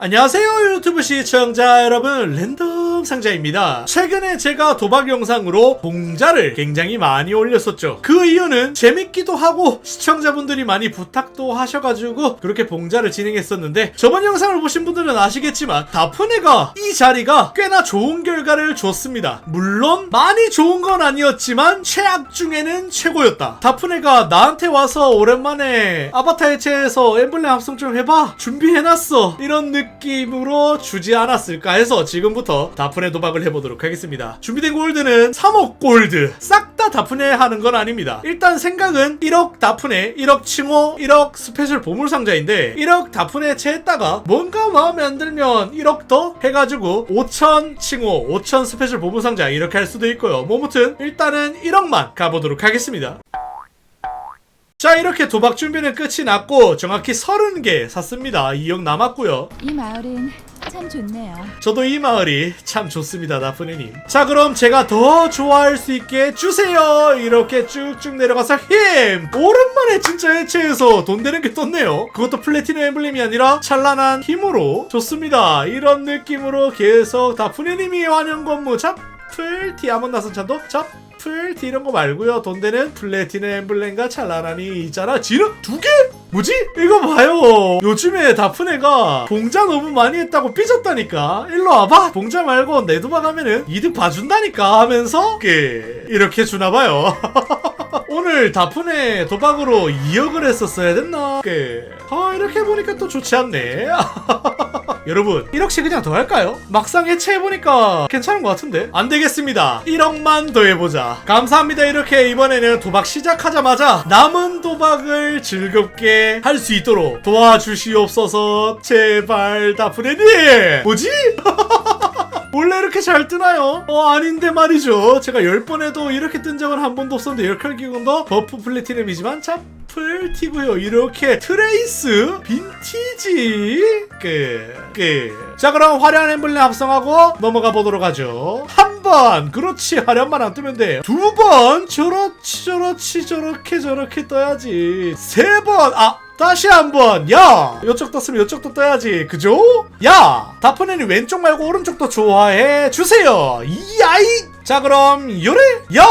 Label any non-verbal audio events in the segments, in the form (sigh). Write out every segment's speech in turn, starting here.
안녕하세요 유튜브 시청자 여러분. 랜덤 상자입니다. 최근에 제가 도박 영상으로 봉자를 굉장히 많이 올렸었죠. 그 이유는 재밌기도 하고 시청자분들이 많이 부탁도 하셔가지고 그렇게 봉자를 진행했었는데 저번 영상을 보신 분들은 아시겠지만 다프네가 이 자리가 꽤나 좋은 결과를 줬습니다. 물론 많이 좋은 건 아니었지만 최악 중에는 최고였다. 다프네가 나한테 와서 오랜만에 아바타 해체해서 엠블렘 합성 좀 해봐. 준비해놨어. 이런 느낌으로 주지 않았을까 해서 지금부터 다 프네 도박을 해보도록 하겠습니다. 준비된 골드는 3억 골드. 싹 다 다프네 하는 건 아닙니다. 일단 생각은 1억 다프네 1억 칭호 1억 스페셜 보물상자인데 1억 다프네 채했다가 뭔가 마음에 안 들면 1억 더 해가지고 5천 칭호 5천 스페셜 보물상자 이렇게 할 수도 있고요. 뭐 무튼 일단은 1억만 가보도록 하겠습니다. 자 이렇게 도박 준비는 끝이 났고 정확히 30개 샀습니다. 2억 남았고요. 이 마을은 참 좋네요. 저도 이 마을이 참 좋습니다 나프네님. 자 그럼 제가 더 좋아할 수 있게 주세요! 이렇게 쭉쭉 내려가서 힘! 오랜만에 진짜 해체해서 돈 되는 게 떴네요. 그것도 플래티넘 엠블렘이 아니라 찬란한 힘으로. 좋습니다. 이런 느낌으로 계속 다프네님이 환영 건무 잡플 디아몬드 나선 찬도 잡플 디 이런 거 말고요. 돈 되는 플래티넘 엠블렘과 찬란한이 있잖아. 지름 두 개? 뭐지? 이거 봐요. 요즘에 다프네가 봉자 너무 많이 했다고 삐졌다니까. 일로 와봐. 봉자 말고 내 도박 하면은 이득 봐준다니까 하면서 그 이렇게 주나봐요. (laughs) 오늘 다프네 도박으로 2억을 했었어야 됐나? 그 아, 이렇게 보니까 또 좋지 않네. (laughs) 여러분 1억씩 그냥 더 할까요? 막상 해체해보니까 괜찮은 것 같은데? 안 되겠습니다. 1억만 더 해보자. 감사합니다 이렇게. 이번에는 도박 시작하자마자 남은 도박을 즐겁게 할 수 있도록 도와주시옵소서 제발 다프레님! 뭐지? (laughs) 원래 이렇게 잘 뜨나요? 어 아닌데 말이죠. 제가 10번 해도 이렇게 뜬 적은 한 번도 없었는데 기공도 버프 플래티넘이지만 차플 티고요. 이렇게 트레이스 빈티지. 끝끝자 그럼 화려한 엠블렘 합성하고 넘어가 보도록 하죠. 한 번. 그렇지. 화려한만 안 뜨면 돼두 번. 저렇지 저렇지 저렇게 저렇게 떠야지. 세 번아 다시 한번 야 이쪽 떴으면 이쪽도 떠야지 그죠? 야 다프네는 왼쪽 말고 오른쪽도 좋아해 주세요 이아이 자 그럼 요래 야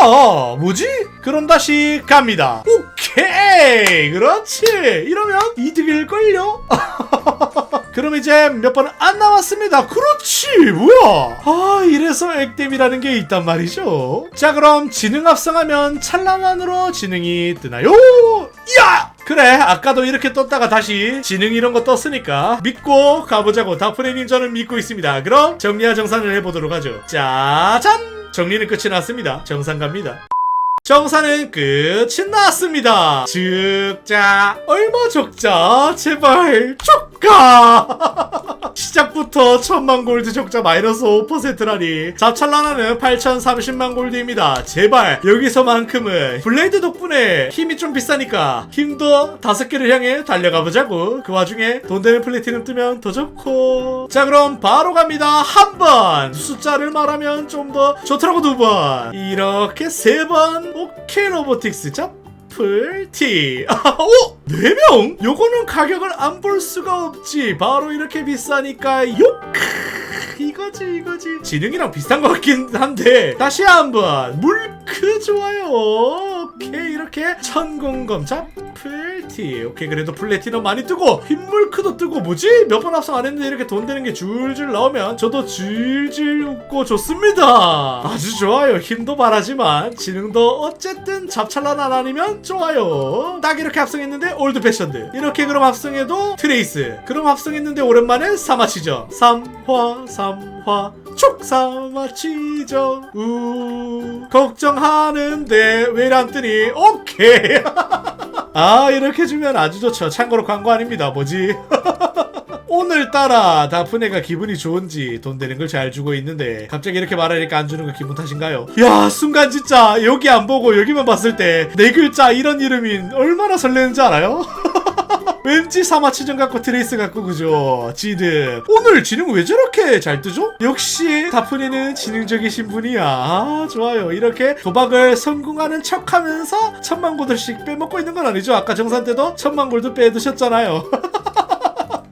뭐지? 그럼 다시 갑니다 오케이 그렇지 이러면 이득일걸요? (laughs) 그럼 이제 몇번안 남았습니다. 그렇지, 뭐야? 아, 이래서 액땜이라는 게 있단 말이죠. 자, 그럼 지능 합성하면 찬란 한으로 지능이 뜨나요? 야! 그래, 아까도 이렇게 떴다가 다시 지능 이런 거 떴으니까 믿고 가보자고 다프레님 저는 믿고 있습니다. 그럼 정리와 정산을 해보도록 하죠. 짜잔! 정리는 끝이 났습니다. 정산 갑니다. 정산은 끝이 났습니다. 즉자 얼마 적자 제발 적가 (laughs) 시작부터 천만 골드 적자 마이너스 5%라니 잡찰라나는 8,030만 골드입니다. 제발 여기서만큼은 블레이드 덕분에 힘이 좀 비싸니까 힘도 다섯 개를 향해 달려가 보자고. 그 와중에 돈 되는 플래티넘 뜨면 더 좋고. 자 그럼 바로 갑니다. 한 번 숫자를 말하면 좀 더 좋더라고 두 번. 이렇게 세 번. 오케이 로보틱스 잡. 풀티 (laughs) 오! 4명? 요거는 가격을 안 볼 수가 없지 바로 이렇게 비싸니까 요 이거지 이거지 지능이랑 비슷한 것 같긴 한데 다시 한번 물크 좋아요 오케이 이렇게 천공검 잡풀티. 오케이 그래도 플래티넘 많이 뜨고 흰물크도 뜨고 뭐지? 몇 번 합성 안 했는데 이렇게 돈 되는 게 줄줄 나오면 저도 줄줄 웃고 좋습니다. 아주 좋아요. 힘도 바라지만 지능도 어쨌든 잡찰란 안 아니면 좋아요. 딱 이렇게 합성했는데 올드 패션드 이렇게 그럼 합성해도 트레이스. 그럼 합성했는데 오랜만에 사마치죠 삼화 삼화 촉사마치죠. 우 걱정하는데 왜안 뜨니? 오케이. (laughs) 아 이렇게 주면 아주 좋죠. 참고로 광고 아닙니다. 뭐지? (laughs) 오늘따라 다프네가 기분이 좋은지 돈 되는 걸 잘 주고 있는데 갑자기 이렇게 말하니까 안 주는 거 기분 탓인가요? 야 순간 진짜 여기 안 보고 여기만 봤을 때 네 글자 이런 이름이 얼마나 설레는지 알아요? (laughs) 왠지 사마치전 같고 트레이스 같고 그죠? 지능 오늘 지능 왜 저렇게 잘 뜨죠? 역시 다프니는 지능적이신 분이야. 아 좋아요. 이렇게 도박을 성공하는 척하면서 천만 골드씩 빼먹고 있는 건 아니죠? 아까 정산 때도 천만 골드 빼두셨잖아요 (laughs)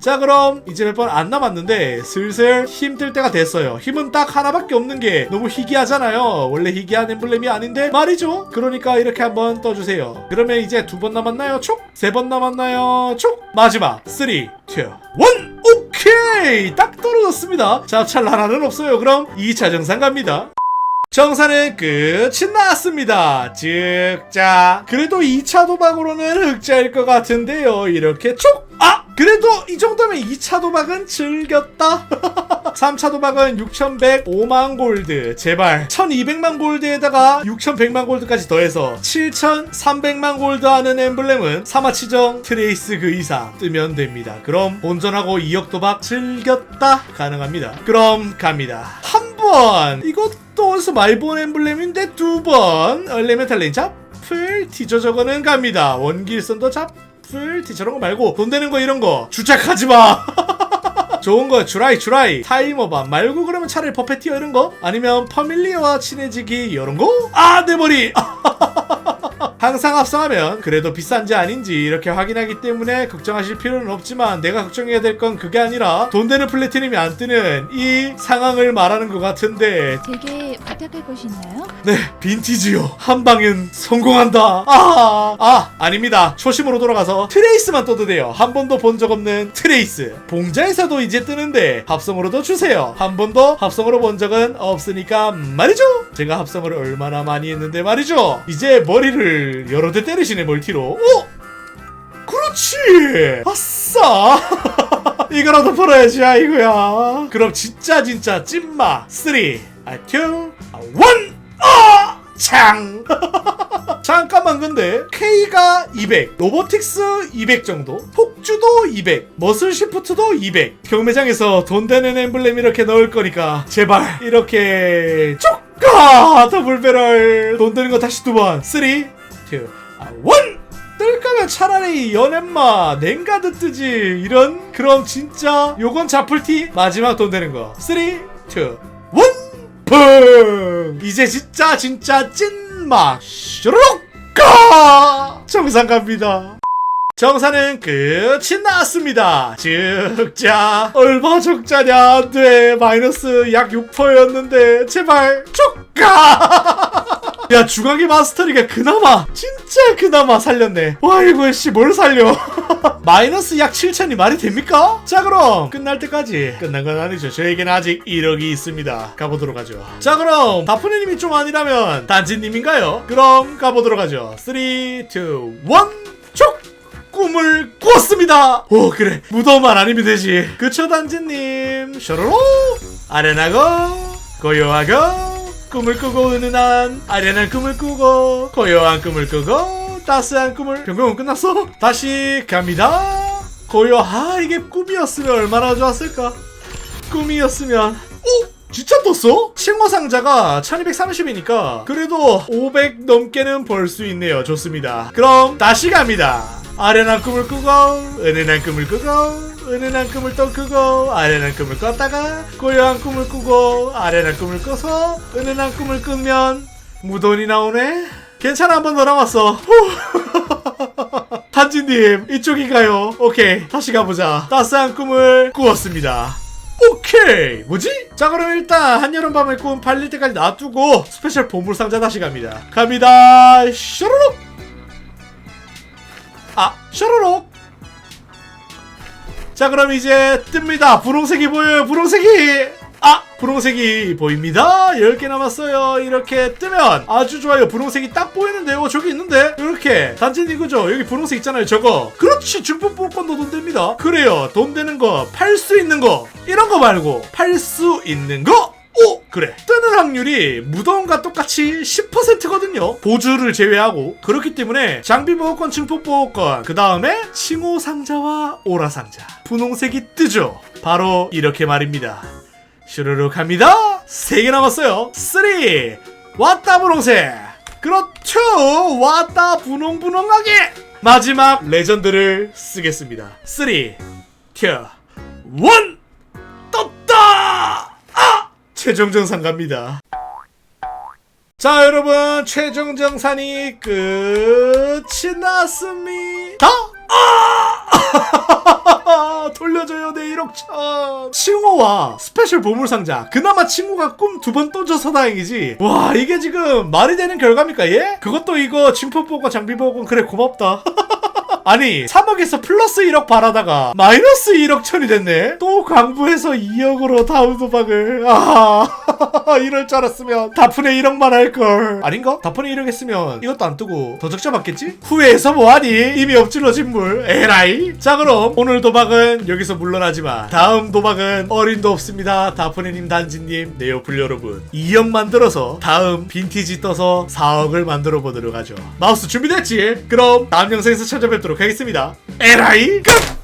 자 그럼 이제 몇 번 안 남았는데 슬슬 힘들 때가 됐어요 힘은 딱 하나밖에 없는 게 너무 희귀하잖아요 원래 희귀한 엠블렘이 아닌데 말이죠 그러니까 이렇게 한번 떠주세요 그러면 이제 두 번 남았나요 촉? 세 번 남았나요 촉? 마지막 3 2 1 오케이 딱 떨어졌습니다 자 찰 나라는 없어요 그럼 2차 정상 갑니다 정산은 끝이 났습니다. 즉, 자, 그래도 2차 도박으로는 흑자일 것 같은데요. 이렇게 쭉! 아! 그래도 이 정도면 2차 도박은 즐겼다. (laughs) 3차 도박은 6105만 골드. 제발. 1200만 골드에다가 6100만 골드까지 더해서 7300만 골드 하는 엠블렘은 사마치정 트레이스 그 이상 뜨면 됩니다. 그럼 본전하고 2억 도박 즐겼다. 가능합니다. 그럼 갑니다. 한 번! 이것도 어디서 많이 본 엠블렘인데 두 번! 엘레멘탈 레인 잡풀 티저 저거는 갑니다. 원길선도 잡 풀티 저런 거 말고 돈 되는 거 이런 거 주착하지 마! (laughs) 좋은 거 주라이 주라이 타이머반 말고 그러면 차라리 퍼페티어 이런 거 아니면 퍼밀리어와 친해지기 이런 거? 아 내 머리 (laughs) 항상 합성하면 그래도 비싼지 아닌지 이렇게 확인하기 때문에 걱정하실 필요는 없지만 내가 걱정해야 될 건 그게 아니라 돈 되는 플래티넘이 안 뜨는 이 상황을 말하는 것 같은데 제게 부탁할 것이 있나요? 네, 빈티지요. 한 방은 성공한다. 아, 아, 아닙니다. 초심으로 돌아가서 트레이스만 떠도 돼요. 한 번도 본 적 없는 트레이스. 봉자에서도 이제 뜨는데 합성으로도 주세요. 한 번도 합성으로 본 적은 없으니까 말이죠. 제가 합성을 얼마나 많이 했는데 말이죠. 이제 머리를 여러 대 때리시네 멀티로. 오! 그렇지! 아싸! (laughs) 이거라도 벌어야지, 아이고야. 그럼 진짜 진짜 찐마 3, 2, 1, 아! 창! (laughs) 잠깐만 근데 K가 200, 로보틱스 200 정도, 폭주도 200, 머슬 시프트도 200 경매장에서 돈 되는 엠블렘 이렇게 넣을 거니까 제발 이렇게 쪼까 더블 배럴 돈 되는 거 다시 두 번 3, 2, 1 뜰 거면 차라리 연엠마 냉가드 뜨지 이런? 그럼 진짜 요건 자풀티? 마지막 돈 되는 거. 3, 2, 1 펑! 이제 진짜 진짜 찐막 슈르륵 가! 정상 갑니다. 정사는 끝이 났습니다. 즉자. 얼마 적자냐? 안돼. 마이너스 약 6%였는데 제발 쭉가 (laughs) 야 중앙의 마스터리가 그나마 진짜 그나마 살렸네 와 이거 씨뭘 살려 (laughs) 마이너스 약 7천이 말이 됩니까? 자 그럼 끝날 때까지 끝난 건 아니죠 저에겐 아직 1억이 있습니다 가보도록 하죠 자 그럼 다프네님이 좀 아니라면 단지님인가요? 그럼 가보도록 하죠 3, 2, 1 촉! 꿈을 꾸었습니다. 오 그래 무덤만 아니면 되지. 그쵸 단지님 셔로로 아련하고 고요하고 꿈을 꾸고 은은한 아련한 꿈을 꾸고 고요한 꿈을 꾸고 따스한 꿈을 병병은 끝났어? 다시 갑니다. 고요 아 이게 꿈이었으면 얼마나 좋았을까? 꿈이었으면 오 진짜 떴어? 칭호 상자가 1230이니까 그래도 500 넘게는 벌 수 있네요. 좋습니다. 그럼 다시 갑니다. 아련한 꿈을 꾸고 은은한 꿈을 꾸고 은은한 꿈을 또 꾸고 아련한 꿈을 꿨다가 고요한 꿈을 꾸고 아련한 꿈을 꿔서 은은한 꿈을 꾸면 무돈이 나오네. 괜찮아 한번더 남았어. 후. 한지님 이쪽인가요? 오케이 다시 가보자. 따스한 꿈을 꾸었습니다. 오케이 뭐지? 자 그럼 일단 한여름밤의 꿈 팔릴 때까지 놔두고 스페셜 보물상자 다시 갑니다 갑니다 슈르륵 아 슈르륵 자 그럼 이제 뜹니다. 분홍색이 보여요. 분홍색이! 아 분홍색이 보입니다. 10개 남았어요. 이렇게 뜨면 아주 좋아요. 분홍색이 딱 보이는데요. 저기 있는데? 이렇게. 단지님 그죠? 여기 분홍색 있잖아요. 저거. 그렇지. 중품 복권도 돈 됩니다. 그래요. 돈 되는 거 팔 수 있는 거. 이런 거 말고 팔 수 있는 거 오! 그래. 뜨는 확률이 무덤과 똑같이 10%거든요. 보주를 제외하고. 그렇기 때문에 장비 보호권, 증폭 보호권, 그 다음에 칭호 상자와 오라 상자. 분홍색이 뜨죠. 바로 이렇게 말입니다. 슈르륵 갑니다. 3개 남았어요. 3. 왔다 분홍색. 그렇죠. 왔다 분홍분홍하게. 마지막 레전드를 쓰겠습니다. 3, 2, 1. 최종 정산 갑니다. 자, 여러분, 최종 정산이 끝이 났습니다. 아! (laughs) 돌려 빌려줘요 내 1억 천 칭호와 스페셜 보물상자 그나마 칭호가 꿈 두 번 떠줘서 다행이지 와 이게 지금 말이 되는 결과입니까 얘? 그것도 이거 징표 보고 장비 보고 그래 고맙다 (laughs) 아니 3억에서 플러스 1억 바라다가 마이너스 1억 천이 됐네? 또 광부해서 2억으로 다운 도박을. 아 (laughs) 이럴 줄 알았으면 다푼에 1억만 할걸. 아닌가? 다푼에 1억 했으면 이것도 안 뜨고 더 적자 받겠지? 후회해서 뭐하니? 이미 엎질러진 물. 에라이. 자 그럼 오늘 도박은 여기서 물러나지만 다음 도박은 어림도 없습니다. 다푼에님 단지님 네오플 여러분. 2억 만들어서 다음 빈티지 떠서 4억을 만들어 보도록 하죠. 마우스 준비됐지? 그럼 다음 영상에서 찾아뵙도록 하겠습니다 에라이 끝!